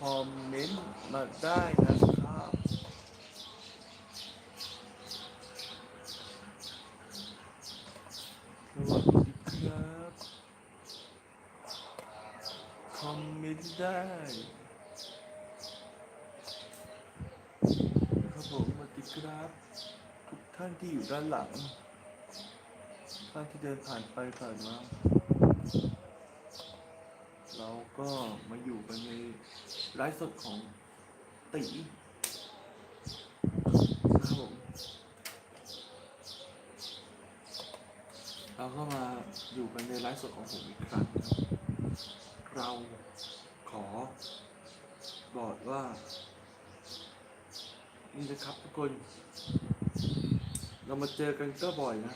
คอมเมนต์มาได้นะครับ สวัสดีครับ คอมเมนต์ได้ครับผมสวัสดีครับ ทุกท่านที่อยู่ด้านหลัง ท่านที่เดินผ่านไปผ่านมา เราก็มาอยู่กันในไลฟ์สดของตีนะครับผมเราก็มาอยู่กันในไลฟ์สดของผมอีกครั้งเราขอบอกว่า นี่นะครับทุกคน เรามาเจอกันก็บ่อยนะ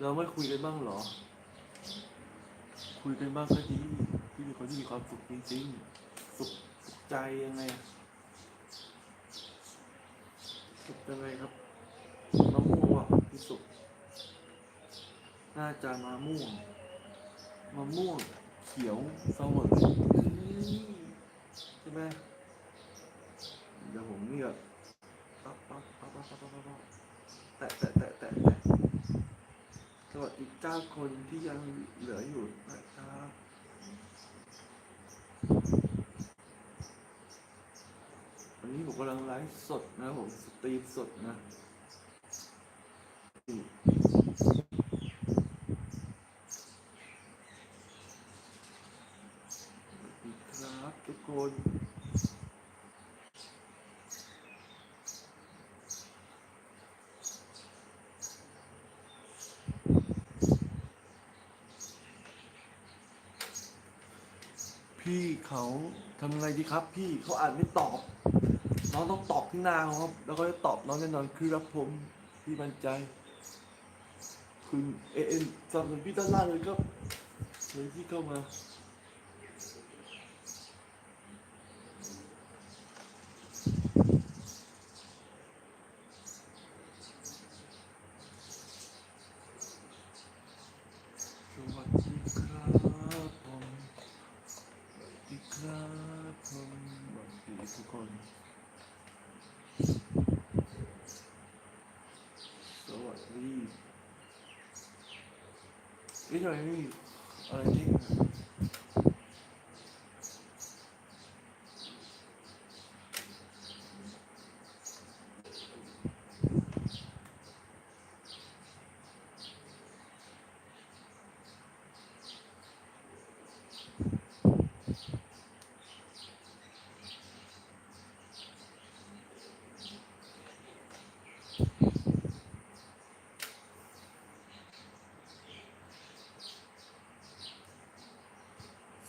เราไม่คุยกันบ้างหรอ คุยกันบ้างก็ดีพี่เป็นคนที่มีความสุขจริงๆสุขสุขใจยังไงอะสุขยังไงครับมะม่วงว่ะที่สุขน่าจะมะม่วงมะม่วงเขียวเสวยใช่ไหมเดี๋ยวผมเนี่ยปั๊บปั๊บปั๊บปั๊บปั๊บปั๊บปั๊บแตะแตะแตะแตะแตะ สวัสดีเจ้าคนที่ยังเหลืออยู่นะครับวันนี้ผมกำลังไลฟ์สดนะผมสตรีมสดนะสวัสดีครับทุกคน พี่เขาทำไงดีครับ พี่เขาอ่านไม่ตอบ น้องต้องตอบที่หน้าครับ แล้วก็จะตอบน้องแน่นอนคือรับผมพี่บันใจ คุณเอ็นสำหรับพี่ด้านล่างเลยครับเลยที่เข้ามา สวัสดีครับผมสวัสดีครับผมสวัสดีทุกคน สวัสดี เอ้ยทำไม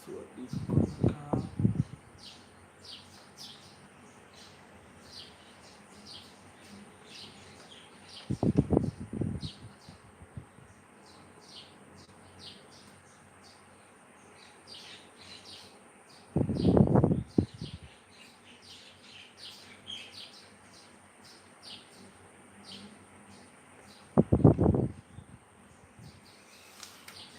สวัสดีทุกคนครับ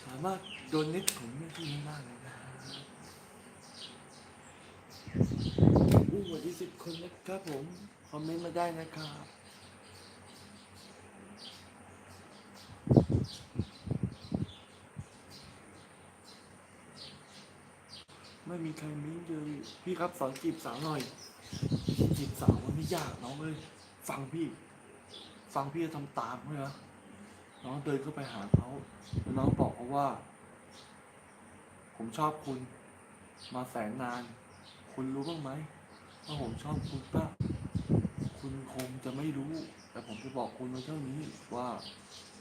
สามารถโดนน็ตผมได้ที่นี่มากเลยนะครับ อู้สวัสดีสิบคนนะครับผม คอมเมนต์มาได้นะครับไม่มีใครมิ้งเลยพี่ครับสอนจีบสาวหน่อยจีบสาวมันไม่ยากน้องเลยฟังพี่ ฟังพี่จะทำตามเลยนะน้องเดินเข้าไปหาเขาแล้วน้องบอกเขาว่า ผมชอบคุณ มาแสนนาน คุณรู้บ้างไหม ว่าผมชอบคุณป่ะคุณคงจะไม่รู้ แต่ผมจะบอกคุณไว้เท่านี้ว่า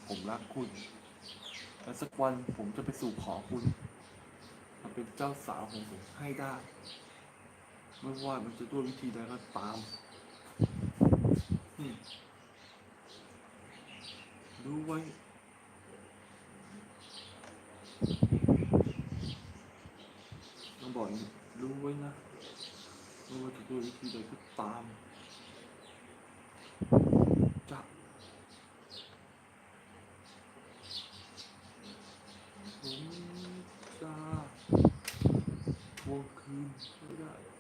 ผมรักคุณและสักวันผมจะไปสู่ขอคุณมาเป็นเจ้าสาวของผมให้ได้ ไม่ว่ามันจะด้วยวิธีใดก็ตามรู้ไว้ต้องบอกรู้ไว้นะ ด้วยวิธีใดก็ตามจะผมจะวงคืนไม่ได้